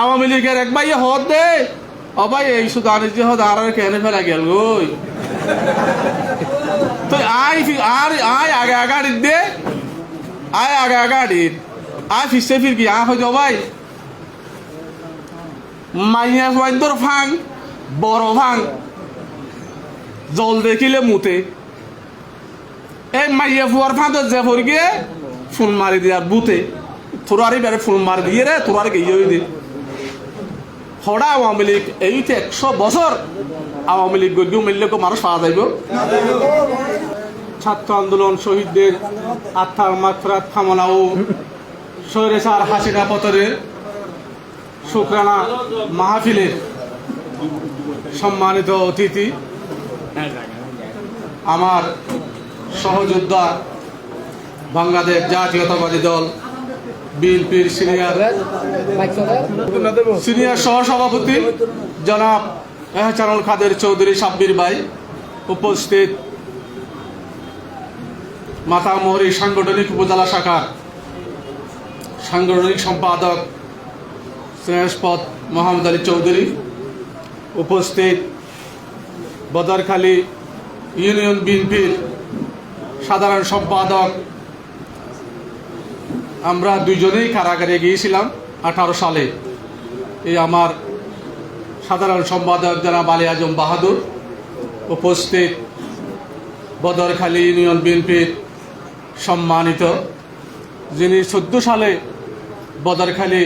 আওয়ামী লীগের এক ভাই হদ দে। ও ভাই, এই শুধু আনিস হদ আর আর কেন ফেলা গেল গই। তো আই আর আই আগে আগাড়ি দে। আয় আগে আগাড়ি আয় ফিসে ফির কি আ হইতো ভাই। মাইয়া ফাইন্দর ফাং বড় ফাং জল দেখিলে মুতে। এই মাইয়া ফুয়ার ফাঁদর যে ফর গিয়ে ফুল মারি দিয়ে আর বুতে তোরারি বেড়ে ফোন মারি দিয়ে রে তোরার গিয়ে ওই দে হড়া আওয়ামী লীগ, এই তো একশো বছর আওয়ামী লীগ গিয়ে মিললে কো মানুষ পাওয়া যাইব। ছাত্র আন্দোলন, শহীদদের আত্মার মাত্রাত কামনা ও স্বৈরাচার হাসিনা পতরের শুক্রানা মাহফিলের সম্মানিত অতিথি। আমার সহযোদ্ধা বাংলাদেশ জাতীয়তাবাদী দল বিএনপির সিনিয়র সিনিয়র সহসভাপতি জনাব এহসানুল খাদের চৌধুরী সাব্বির ভাই উপস্থিত মাতামহরি সাংগঠনিক উপজেলা শাখার সাংগঠনিক সম্পাদক স্নেহস্পদ মোহাম্মদ আলী চৌধুরী উপস্থিত বদরখালী ইউনিয়ন বিএনপির সাধারণ সম্পাদক আমরা দুইজনেই কারাগারে গিয়েছিলাম আঠারো সালে। এই আমার সাধারণ সম্পাদক জনাব আলী আজম বাহাদুর, উপস্থিত বদরখালী ইউনিয়ন বিএনপির সম্মানিত, যিনি চোদ্দ সালে বদরখালী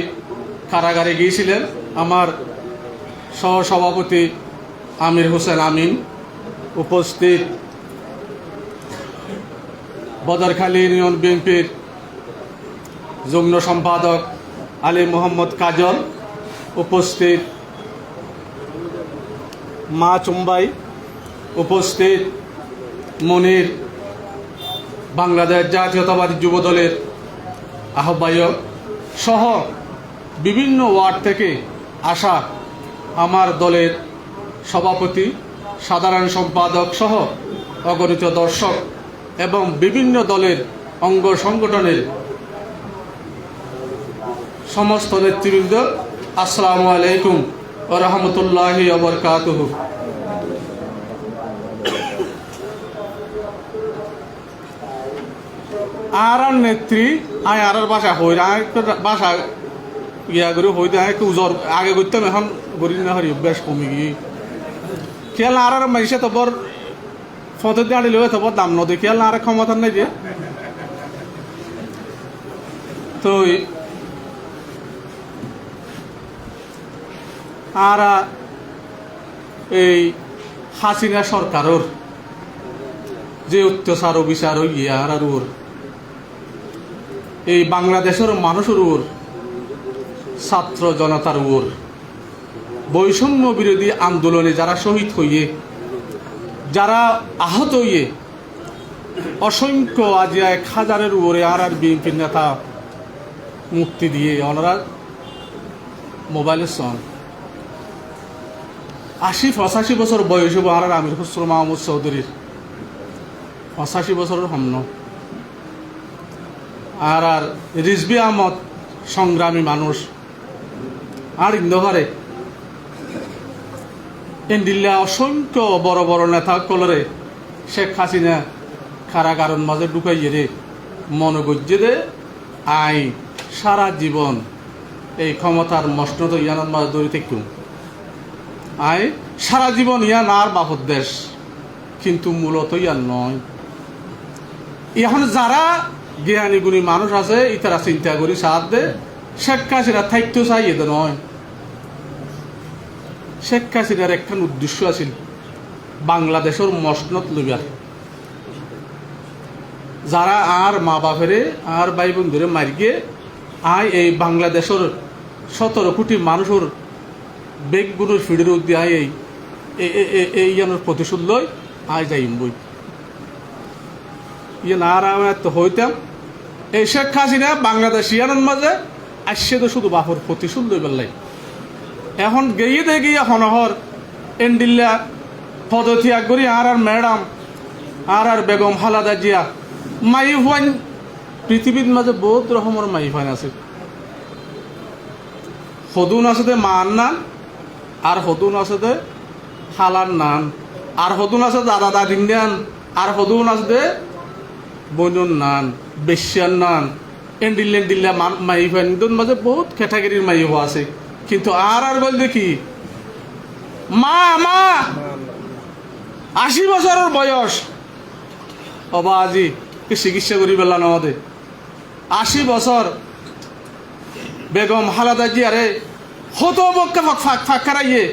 কারাগারে গিয়েছিলেন, আমার সহসভাপতি আমির হোসেন আমিন, উপস্থিত বদরখালী ইউনিয়ন বিএনপির যুগ্ম সম্পাদক আলী মোহাম্মদ কাজল উপস্থিত মা চুম্বাই উপস্থিত মনির বাংলাদেশ জাতীয়তাবাদী যুব দলের আহ্বায়ক সহ বিভিন্ন ওয়ার্ড থেকে আসা আমার দলের সভাপতি, সাধারণ সম্পাদক সহ অগণিত দর্শক এবং বিভিন্ন দলের অঙ্গ সংগঠনের সমস্ত নেতৃবৃন্দ, আসসালামু আলাইকুম রহমতুল্লাহি অবরকাতুহু আর আর নেত্রী, আয় আর আর বাসা হই একটা বাসা ইয়া করে হইতে একটু উজর, আগে করতাম, এখন করি না হরি বেশ কমে গিয়ে। খেয়াল আর আর মাইসে তবর ফটো দিয়ে আনিলেও তবর দাম নদী খেয়াল আর ক্ষমতা নাই যে। তো আর এই হাসিনা সরকারের যে অত্যাচার, অবিচার ইয়ে আর ওর এই বাংলাদেশের মানুষের ওর ছাত্র জনতার ওর বৈষম্য বিরোধী আন্দোলনে যারা শহীদ হইয়ে, যারা আহত হইয়ে, অসংখ্য আজ এক হাজারের উপরে আর আর বিএনপির নেতা মুক্তি দিয়ে, ওনারা মোবাইলের সন আশি পঁচাশি বছর বয়স হব আর আমির খসরু মাহমুদ চৌধুরীর। পঁচাশি বছরের হম্ন আর আর রিজবি আহমদ সংগ্রামী মানুষ। আর ইন্দোহারে। এন্ডিল্লা অসংখ্য বড় বড় নেতা কলরে শেখ হাসিনা কারাগারণ মাঝে ঢুকাইয়ে রে মনোগজ্যে দে আই সারা জীবন। এই ক্ষমতার মসনত ইয়ানোর মাঝে দৌড়ি থাকুম আই, সারা জীবন ইয়ান আর বাপর দেশ, কিন্তু মূলত ইয়ার নয়। এখন যারা জ্ঞানী গুণী মানুষ আছে, ইতারা চিন্তা করি সাথ দে শেখ হাসিনা থাকতেও চাই এতে নয়। শেখ হাসিনার একখান উদ্দেশ্য আছিল, বাংলাদেশের মসনত লইবার যারা আর মা বাপেরে, আর ভাই বন্ধুরে মারিয়ে আয় এই বাংলাদেশের সতেরো কোটি মানুষের বেগগুলোর ফিডের উদ্দি আয় এই এই ইয়ানোর প্রতিশোধ লই আয় যাইম বই। ইয়ে না আর তো হইতাম। এই শেখ হাসিনা বাংলাদেশ ইয়ানোর মাঝে আসছে তো শুধু বাপর প্রতিশোধ লাই এখন গেয়ে দে গিয়ে হনহর এন্ডিল্লা পদত্যাগ করি আর আর ম্যাডাম, আর আর বেগম হালাদা জিয়া, মাই ফাইন পৃথিবীর মাঝে বহুত রকমের মাই ফাইন আছে। সদুন আছে দে মান নান আর সদুন আছে দে হালার নান আর সদুন আছে দাদা দাদিন নান আর সদুন আছে দে বনুন নান বেশ্যার নান এন্ডিল্লে দিল্লা মাই ফাইন মাঝে বহুত ক্যাটাগরির মাই হওয়া আছে। কিন্তু আর আর বল দেখি। মা মা! আশি বছরের বয়স। অবা, আজি কি চিকিৎসা করি পেলাম আমাদের। আশি বছর। বেগম হালাদা জি আরে হত বক্কা ফাঁক ফাঁক খারাইয়ে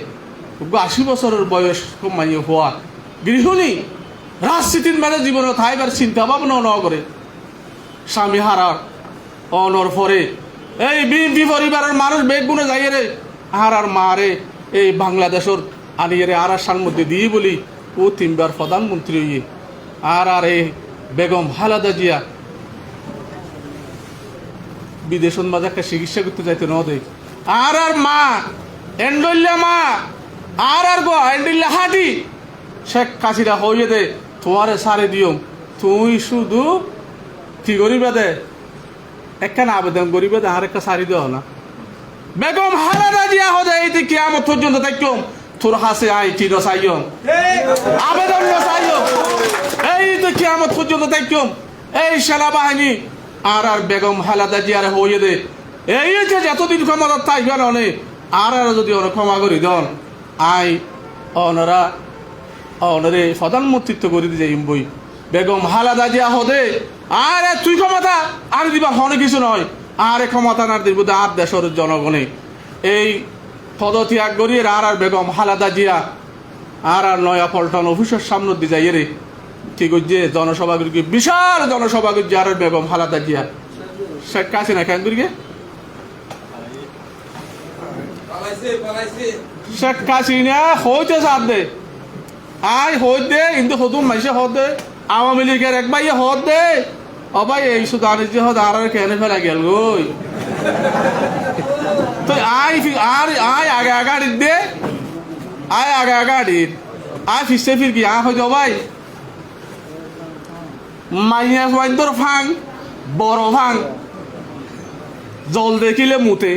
আশি বছরের বয়স কমাইয়ে হওয়া গৃহিণী রাজনীতির মানে জীবনে থাইবার চিন্তা ভাবনা ন করে। স্বামী হারার অনর ফরে এই বিএনপি পরিবারের মানুষ বেগ গুণে যাই রে হারার মারে এই বাংলাদেশের আনিয়ে রে আর আসার মধ্যে দিয়ে বলি ও তিনবার প্রধানমন্ত্রী ইয়ে আর আর এই বেগম হালাদা জিয়া। বিদেশন মাঝে একটা চিকিৎসা করতে যাইতে ন আর আর মা এন্ডল্লা মা, আর আর গো এন্ডল্লা হাঁটি। শেখ কাশিরা হইয়ে দে তোমারে সারে দিও। তুই শুধু কি করিবে দে একখান আবেদন করিবে দে আর একটা সারি দেওয়া না। বেগম হালাদা দিয়া হদে এই দিকে আমার পর্যন্ত দেখলাম তোর হাসে আই টি রসাইম আবেদন রসাইম এই দিকে আমার পর্যন্ত দেখলাম এই সেনাবাহিনী, আর আর বেগম হালাদা জিয়ারে হইয়ে দে এই যে যতদিন ক্ষমতা থাকবে না অনেক, আর আর যদি অনেক ক্ষমা করি দন, আই, অনরা, অনরে প্রধানমন্ত্রিত্ব করে দিয়ে যাইম বই। বেগম হালাদা জিয়া হদে আরে তুই ক্ষমতা, আর দিবা হনে কিছু নয়। আরে ক্ষমতা না দিব আর দেশের জনগণে। এই পদত্যাগ করিয়ে আর আর বেগম হালাদা জিয়া, আর আর নয়া পল্টন অফিসের সামনে দিয়ে যাই রে। ঠিক হচ্ছে জনসভা বিশাল জনসভা করছে আর বেগম হালাদা জিয়া। শেখ কাছে না কেন শেখ কাসিনা হইতে সাথ দে। আই হইত দে কিন্তু হতুম মাইসে হত দে। আওয়ামী লীগের এক ভাই হত দে। অবাই এই সুদানি যে হত আর কেনে ফেলা গেল গই। তো আই আর আই আগে আগাড়ি দে। আই আগে আগাড়ি আই ফিসে ফির কি? আ হইত ভাই। মাইয়া ফাইন্দর ফাং, বড় ফাং। জল দেখিলে মুতে।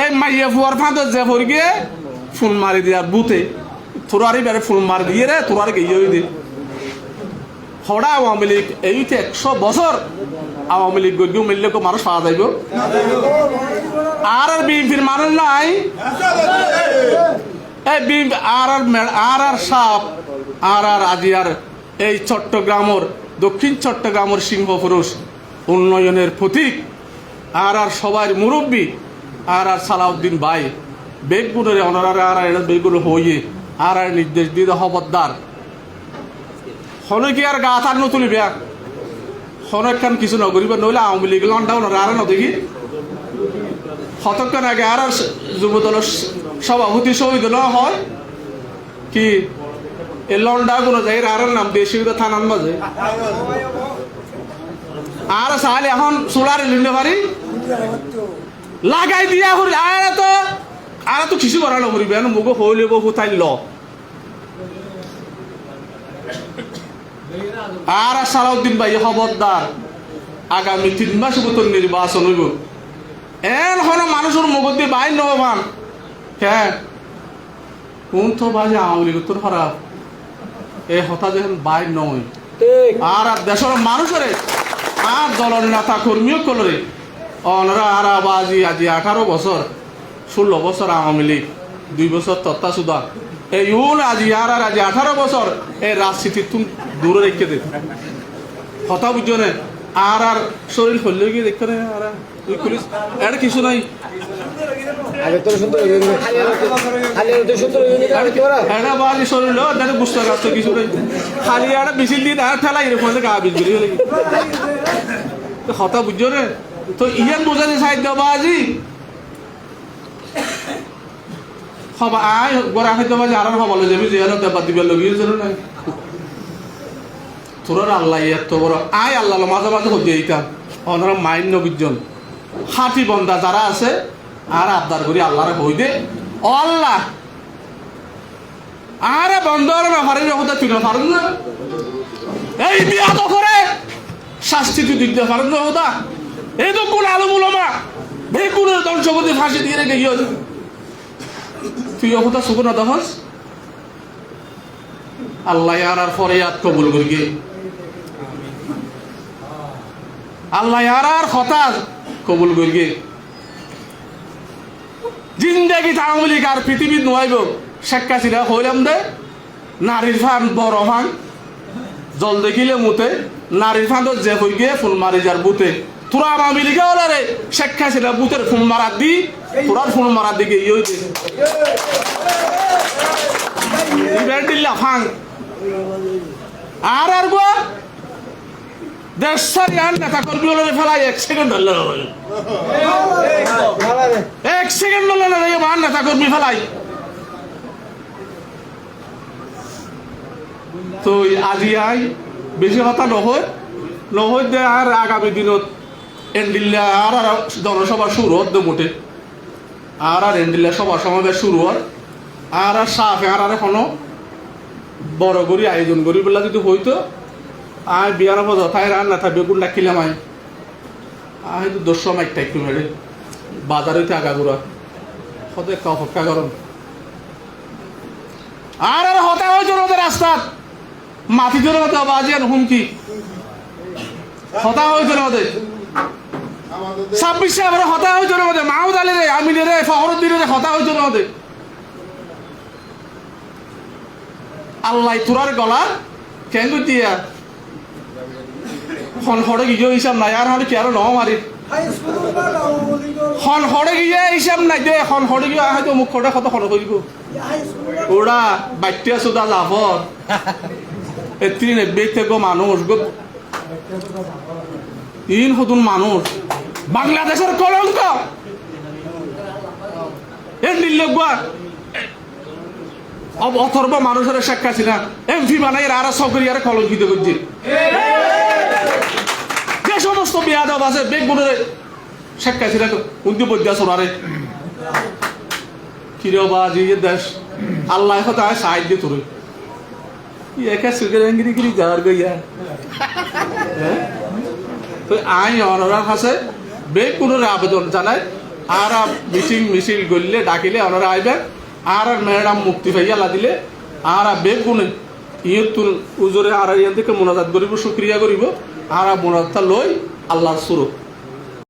এই মাইয়া ফুয়ার ফাঁদে যে ভর গিয়ে ফুল মারি দিয়ে বুতে। তোরারি বেড়ে ফুল মারি দিয়ে রে তোরার গিয়ে ওই দি হড়া আওয়ামী লীগ, এইতে একশো বছর আওয়ামী লীগ গিয়ে মিললে মানুষ পাওয়া যাইব। আর আর বিএনপির মানুষ নাই। এই বিএনপি, আর আর আর আর সাপ, আর আর আজিয়ার এই চট্টগ্রামর, দক্ষিণ চট্টগ্রামের সিংহ পুরুষ উন্নয়নের প্রতীক। আর আর সবার মুরব্বী আর সালাউদ্দিন ভাই বেগগুণের অনারারে আর আর বেগগুলো হইয়ে আর আর নির্দেশ দিয়ে হবদ্দার। হনে কি আর গা তার নতুলিবে হনেকখান কিছু নগরিবে নইলে আওয়ামী লীগ লন্ডাউন আর নদেখি শতক্ষণ আগে আর আর যুবদলের সভাপতি শহীদ ন হয়, কি এ লন্ডা গুলো যাই আর নাম দেশি থানার মাঝে। আর সাল এখন সোলার লিন্ডে পারি লাগাই দিয়া হরি আর তো আর তো কিছু করা নকরিবে মুগো হইলে বহু তাই ল আর সালাউদ্দিন ভাই খবরদার আগামী তিন মাস মতন নির্বাচন হইব। এন হন মানুষের মগজ দিয়ে বাইর নবান হ্যাঁ কোন তো বাজে আওয়ামী লীগ তোর খারাপ এ হতা যখন বাইর নয় আর দেশের মানুষের আর দলের নেতা কর্মীও কলরে অনরা আর বাজি আজি আঠারো বছর ষোলো বছর আওয়ামী লীগ দুই বছর তত্ত্বাসুদা এই ইউন আজি আর আর আজি আঠারো বছর এই রাজনীতি তুম দূরে রেখে দে। কথা বুঝছ না? আর আর শরীর ফেললে গিয়ে দেখতে না? আর তুই পুলিশ এটা কিছু নাই। খালি আর আর ঠেলা এরকম গা বিজ বেরিয়ে তো কথা বুঝছ না? তো ইয়ান বোঝাতে সাইড বাজি হবা আয় গোরা খাইতে বাজি আর হবালো যাবি যে এনে দেবা দিবে লগিয়ে যেন নাই। তোর আল্লাহ এত বড়। আয় আল্লাহ মাঝে মাঝে হতে এইতাম ওনারা মাইন নবীজন হাতি বন্দা যারা আছে আর আবদার করি আল্লাহরে হই দে। ও আল্লাহ। আরে না ফারেন কথা তুই না ফারেন না। এই বিয়া তো করে শাস্তি তুই দিতে পারেন না কথা এই তো কোন আলম উলামা। বেগুনের ধ্বংসপতি ফাঁসি দিয়ে রেখে গিয়ে তুই অবতা সুখ না দহস? আল্লাহ আর আর ফরিয়াদ কবুল করিগে আল্লাহ আর হতাশ কবুল করিগে জিন্দাগি লীগ আর পৃথিবীত নোয়াইব। শেখ হাসিনা হইলাম দে, নারীর ফান বড় ফান। জল দেখিলে মুতে, নারীর ফান যে হই গিয়ে ফুল মারি যার বুতে। তোরা আওয়ামী লীগে হলে রে, শেখ হাসিনা বুতের ফুল মারার দি তোরার ফুল মারার দিকে ইয়ে ইয়ার নেতা ফেলাই, এক এক নেতা ফেলাই। তো আজি আই, বেশি কথা নহয় নহয় দে আর আগামী দিনত এন্ডিল্লা আর আর জনসভা শুরু হত মোটে। আর আর এন্ডিল্লা সভা সমাবেশ শুরু হয় আর আর সাফে আর আর এখনও বড় করি, আয়োজন করি বলে যদি হইতো, আয় বিয়ার মজা তাই রান না থাকবে কোন ডাকিলাম আয়। আয় তো দশ সময় একটা একটু মেরে। বাজার হইতে আগাগুড়া হতে হক্কা গরম আর আর হতে হয়েছে ওদের রাস্তাত মাটি ধরে হতে বাজি আর হুমকি। হতা হয়েছে ওদের ছাব্বিশে আবার হতা হয়েছে ওদের মাহুদ আলী রে আমিনে রে, ফখরুদ্দিন রে হতা হয়েছে ওদের আল্লাহ, তোরার গলা কেন দিয়া খন হড়ে গিয়ে হিসাব নাই, আর হলে কি আরও ন মারি? খন হড়ে গিয়ে হিসাব নাই দে খন হড়ে গিয়ে হয়তো মুখ খড়ে কত খন কৰিব ওরা বাইতে আছো দা লাভর এত্রি নেবে গো মানুষ ইন হতুন মানুষ। বাংলাদেশের কলঙ্ক। অথর্ব মানুষের শেখ হাসিনা এমপি বানাই আর সকরি আর কলঙ্কিত করছে। যে সমস্ত বিয়াদব আছে, বেগুনের শেখ হাসিনা উন্দি বদ্যা সোনারে। কিরে বাজি দেশ। আল্লাহ কথা সাহায্য তোরে একা সুগের গিরি যাওয়ার গইয়া? তো আই অনরা হাসে বেগুনের আবেদন জানায়, আর মিছিল মিছিল গলিলে ডাকিলে ওনারা আইবেন, আর আর ম্যাডাম মুক্তি পাইয়া দিলে, আর বে কোনে তুল উজরে আর ইয়ান থেকে মোনাজাত করিব সুক্রিয়া করিব, আর মোনাজাতটা লই আল্লাহর সুরত।